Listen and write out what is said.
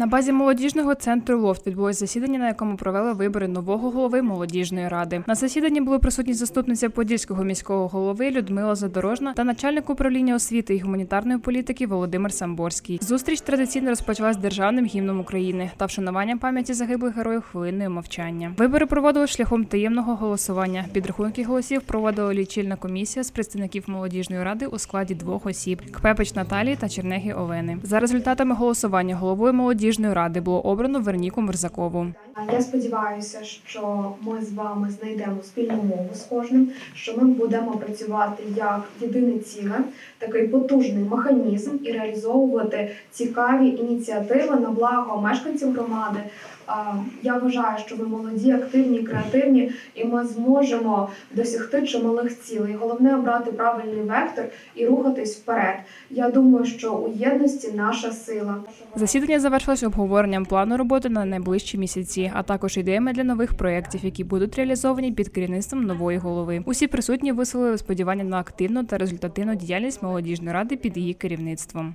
На базі молодіжного центру Лофт відбулось засідання, на якому провели вибори нового голови молодіжної ради. На засіданні були присутні заступниця подільського міського голови Людмила Задорожна та начальник управління освіти і гуманітарної політики Володимир Самборський. Зустріч традиційно розпочалась державним гімном України та вшануванням пам'яті загиблих героїв хвилиною мовчання. Вибори проводили шляхом таємного голосування. Підрахунки голосів проводила лічильна комісія з представників молодіжної ради у складі двох осіб: Кпепич Наталії та Чернеги Олени. За результатами голосування головою молодіжної ради було обрано Верніку Мирзакову. Я сподіваюся, що ми з вами знайдемо спільну мову з кожним, що ми будемо працювати як єдине ціле, такий потужний механізм і реалізовувати цікаві ініціативи на благо мешканців громади. Я вважаю, що ви молоді, активні, креативні, і ми зможемо досягти чималих цілей. Головне обрати правильний вектор і рухатись вперед. Я думаю, що у єдності наша сила. Засідання завершилось обговоренням плану роботи на найближчі місяці, а також ідеями для нових проєктів, які будуть реалізовані під керівництвом нової голови. Усі присутні висловили сподівання на активну та результативну діяльність молодіжної ради під її керівництвом.